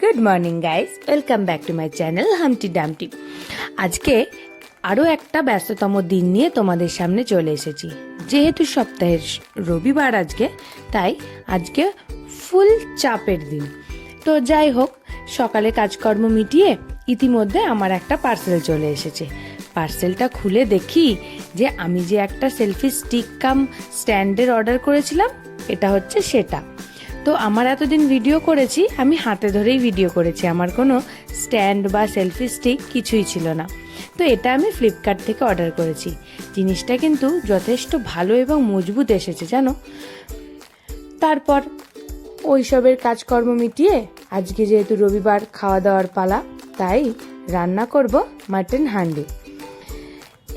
Good morning guys welcome back to my channel Humpty Dumpty আজকে আরও একটা ব্যস্ততম দিন নিয়ে তোমাদের সামনে চলে এসেছি। যেহেতু সপ্তাহের রবিবার আজকে, তাই আজকে ফুল চাপের দিন। তো যাই হোক, সকালে কাজকর্ম মিটিয়ে ইতিমধ্যে আমার একটা পার্সেল চলে এসেছে। পার্সেলটা খুলে দেখি যে আমি যে একটা সেলফি স্টিক কাম স্ট্যান্ডের অর্ডার করেছিলাম, এটা হচ্ছে সেটা। তো আমার এতদিন ভিডিও করেছি, আমি হাতে ধরেই ভিডিও করেছি। আমার কোনো স্ট্যান্ড বা সেলফি স্টিক কিছুই ছিল না। তো এটা আমি ফ্লিপকার্ট থেকে অর্ডার করেছি। জিনিসটা কিন্তু যথেষ্ট ভালো এবং মজবুত এসেছে, জানো? তারপর ওইসবের কাজকর্ম মিটিয়ে আজকে যেহেতু রবিবার খাওয়া দাওয়ার পালা, তাই রান্না করব মাটন হান্ডি।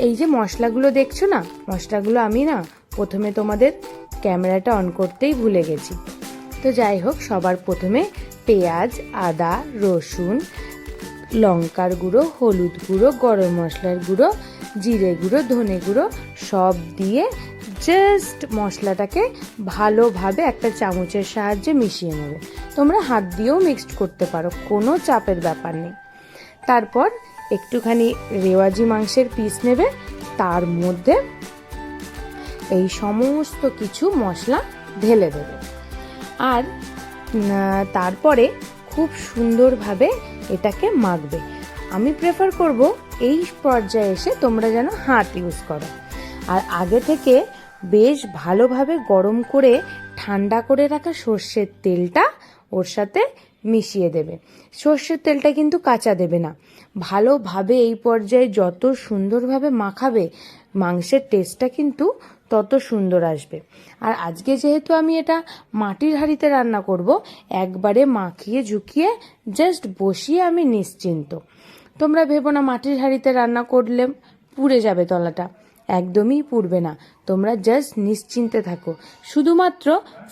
এই যে মশলাগুলো দেখছ না? মশলাগুলো আমি না প্রথমে তোমাদের ক্যামেরাটা অন করতেই ভুলে গেছি। তো যাই হোক, সবার প্রথমে পেঁয়াজ, আদা, রসুন, লঙ্কার গুঁড়ো, হলুদ গুঁড়ো, গরম মশলার গুঁড়ো, জিরে গুঁড়ো, ধনে গুঁড়ো, সব দিয়ে জাস্ট মশলাটাকে ভালোভাবে একটা চামচের সাহায্যে মিশিয়ে নেবে। তোমরা হাত দিয়েও মিক্সড করতে পারো, কোনো চাপের ব্যাপার নেই। তারপর একটুখানি রেওয়াজি মাংসের পিস নেবে, তার মধ্যে এই সমস্ত কিছু মশলা ঢেলে দেবে। আর তারপরে খুব সুন্দরভাবে এটাকে মাখবে। আমি প্রেফার করব এই পর্যায়ে এসে তোমরা যেন হাত ইউজ করো। আর আগে থেকে বেশ ভালোভাবে গরম করে ঠান্ডা করে রাখা সর্ষের তেলটা ওর সাথে মিশিয়ে দেবে। সর্ষের তেলটা কিন্তু কাঁচা দেবে না। ভালোভাবে এই পর্যায়ে যত সুন্দরভাবে মাখাবে, মাংসের টেস্টটা কিন্তু তত সুন্দর আসবে। আর আজকে যেহেতু আমি এটা মাটির হাঁড়িতে রান্না করব, একবারে মাখিয়ে ঝুঁকিয়ে জাস্ট বসিয়ে আমি নিশ্চিন্ত। তোমরা ভেবো না মাটির হাঁড়িতে রান্না করলে পুড়ে যাবে তলাটা। একদমই পুড়বে না। তোমরা জাস্ট নিশ্চিন্তে থাকো। শুধুমাত্র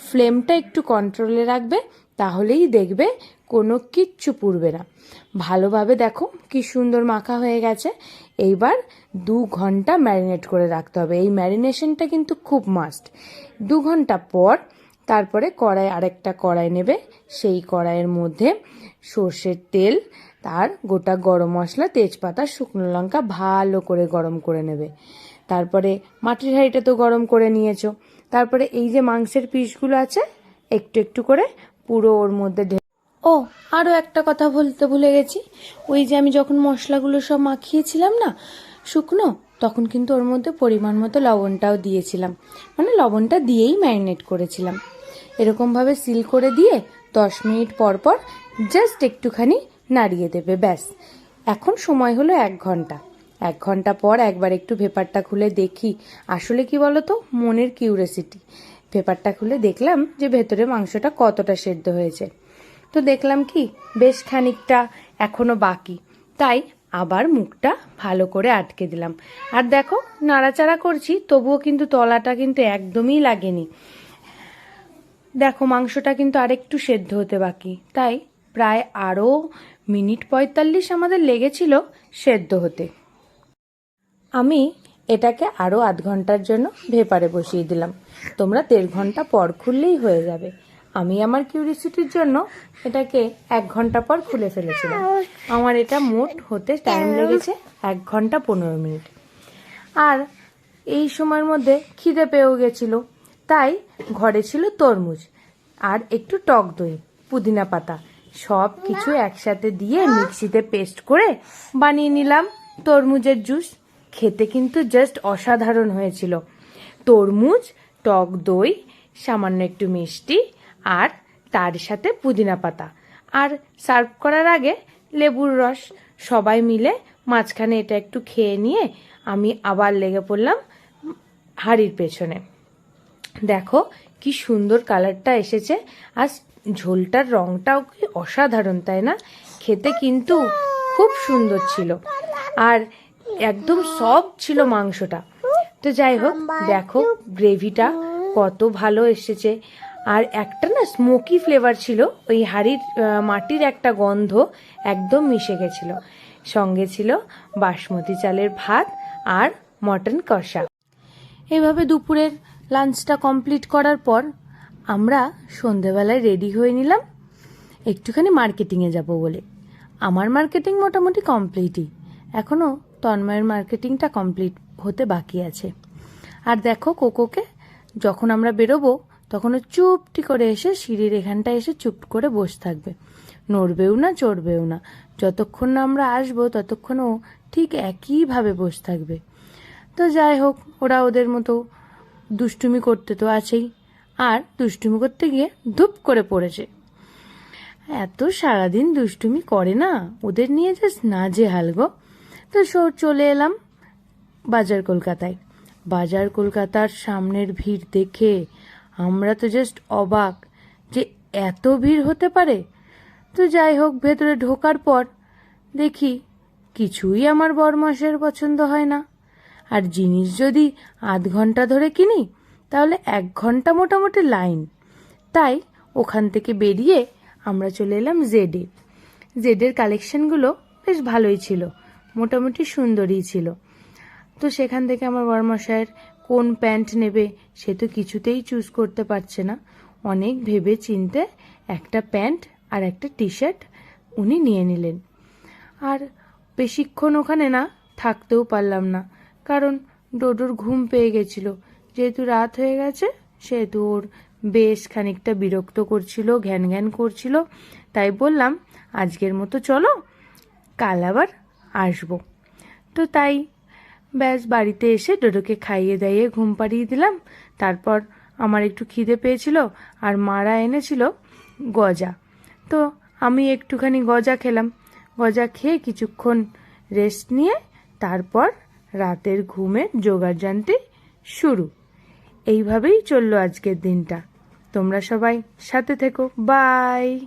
ফ্লেমটা একটু কন্ট্রোলে রাখবে, তাহলেই দেখবে কোনো কিচ্ছু পুড়বে না। ভালোভাবে দেখো কি সুন্দর মাখা হয়ে গেছে। এইবার দু ঘণ্টা ম্যারিনেট করে রাখতে হবে। এই ম্যারিনেশনটা কিন্তু খুব মাস্ট। দু ঘণ্টা পর তারপরে কড়াই আরেকটা কড়াই নেবে। সেই কড়াইয়ের মধ্যে সর্ষের তেল, তার গোটা গরম মশলা, তেজপাতা, শুকনো লঙ্কা ভালো করে গরম করে নেবে। তারপরে মাটির হাঁড়িটা তো গরম করে নিয়েছো। তারপরে এই যে মাংসের পিসগুলো আছে, একটু একটু করে পুরো ওর মধ্যে ও আরও একটা কথা বলতে ভুলে গেছি। ওই যে আমি যখন মশলাগুলো সব মাখিয়েছিলাম না, শুকনো, তখন কিন্তু ওর মধ্যে পরিমাণ মতো লবণটাও দিয়েছিলাম। মানে লবণটা দিয়েই ম্যারিনেট করেছিলাম। এরকমভাবে সিল করে দিয়ে দশ মিনিট পর পর জাস্ট একটুখানি নাড়িয়ে দেবে, ব্যাস। এখন সময় হলো এক ঘণ্টা। এক ঘণ্টা পর একবার একটু ভেপারটা খুলে দেখি। আসলে কি বলতো, মনের কিউরিয়াসিটি পেপারটা খুলে দেখলাম যে ভেতরে মাংসটা কতটা সেদ্ধ হয়েছে। তো দেখলাম কি, বেশ খানিকটা এখনও বাকি। তাই আবার মুখটা ভালো করে আটকে দিলাম। আর দেখো, নাড়াচাড়া করছি, তবুও কিন্তু তলাটা কিন্তু একদমই লাগেনি। দেখো, মাংসটা কিন্তু আরেকটু সেদ্ধ হতে বাকি। তাই প্রায় আরও মিনিট পঁয়তাল্লিশ আমাদের লেগেছিল সেদ্ধ হতে। আমি এটাকে আরও আধ ঘণ্টার জন্য ভেপারে বসিয়ে দিলাম। তোমরা দেড় ঘণ্টা পর খুললেই হয়ে যাবে। আমি আমার কিউরিসিটির জন্য এটাকে এক ঘণ্টা পর খুলে ফেলেছিলাম। আমার এটা মোট হতে টাইম লেগেছে এক ঘণ্টা পনেরো মিনিট। আর এই সময়ের মধ্যে খিদে পেয়েও গেছিল, তাই ঘরে ছিল তরমুজ আর একটু টক দই, পুদিনা পাতা। সব কিছু একসাথে দিয়ে মিক্সিতে পেস্ট করে বানিয়ে নিলাম তরমুজের জুস। খেতে কিন্তু জাস্ট অসাধারণ হয়েছিল। তরমুজ, টক দই, সামান্য একটু মিষ্টি আর তার সাথে পুদিনা পাতা। আর সার্ভ করার আগে লেবুর রস। সবাই মিলে মাঝখানে এটা একটু খেয়ে নিয়ে আমি আবার লেগে পড়লাম হাড়ির পেছনে। দেখো কি সুন্দর কালারটা এসেছে। আর ঝোলটার রংটাও কি অসাধারণ, তাই না? খেতে কিন্তু খুব সুন্দর ছিল। আর একদম সব ছিল মাংসটা। তো যাই হোক, দেখো গ্রেভিটা কত ভালো এসেছে। আর একটা না স্মোকি ফ্লেভার ছিল, ওই হাড়ির মাটির একটা গন্ধ একদম মিশে গেছিল। সঙ্গে ছিল বাসমতি চালের ভাত আর মটন কষা। এভাবে দুপুরের লাঞ্চটা কমপ্লিট করার পর আমরা সন্ধেবেলায় রেডি হয়ে নিলাম। একটুখানি মার্কেটিংয়ে যাব বলে। আমার মার্কেটিং মোটামুটি কমপ্লিটই এখনও তন্ময়ের মার্কেটিংটা কমপ্লিট হতে বাকি আছে। আর দেখো কোকোকে যখন আমরা বেরোবো তখন ও চুপটি করে এসে সিঁড়ির এখানটায় এসে চুপ করে বসে থাকবে। নড়বেও না, চড়বেও না। যতক্ষণ না আমরা আসব ততক্ষণ ও ঠিক একইভাবে বসে থাকবে। তো যাই হোক, ওরা ওদের মতো দুষ্টুমি করতে তো আছেই। আর দুষ্টুমি করতে গিয়ে ধুপ করে পড়েছে। এত সারাদিন দুষ্টুমি করে না? ওদের নিয়ে জাস্ট না যে হালগো তো চলে এলাম বাজার কলকাতায়। বাজার কলকাতার সামনের ভিড় দেখে আমরা তো জাস্ট অবাক যে এত ভিড় হতে পারে। তো যাই হোক, ভেতরে ঢোকার পর দেখি কিছুই আমার বরমাসের পছন্দ হয় না। আর জিনিস যদি আধ ঘণ্টা ধরে কিনি, তাহলে এক ঘণ্টা মোটামুটি লাইন। তাই ওখান থেকে বেরিয়ে আমরা চলে এলাম জেডে জেডের কালেকশনগুলো বেশ ভালোই ছিল, মোটামুটি সুন্দরই ছিল। তো সেখান থেকে আমার বরমশায়ের কোন প্যান্ট নেবে সে তো কিছুতেই চুজ করতে পারছে না। অনেক ভেবে চিনতে একটা প্যান্ট আর একটা টি শার্ট উনি নিয়ে নিলেন। আর বেশিক্ষণ ওখানে না থাকতেও পারলাম না, কারণ ডোডোর ঘুম পেয়ে গেছিল। যেহেতু রাত হয়ে গেছে, সেহেতু ওর বেশ খানিকটা বিরক্ত করছিল, ঘ্যান ঘ্যান করছিল। তাই বললাম, আজকের মতো চলো, কাল আবার আসব। তো তাই ব্যাস, বাড়িতে এসে ডোডোকে খাইয়ে দাইয়ে ঘুম পাড়িয়ে দিলাম। তারপর আমার একটু খিদে পেয়েছিল আর মারা এনেছিল গজা। তো আমি একটুখানি গজা খেলাম। গজা খেয়ে কিছুক্ষণ রেস্ট নিয়ে তারপর রাতের ঘুমের জোগাড় জানতে শুরু। এইভাবেই চলল আজকের দিনটা। তোমরা সবাই সাথে থেকো। বাই!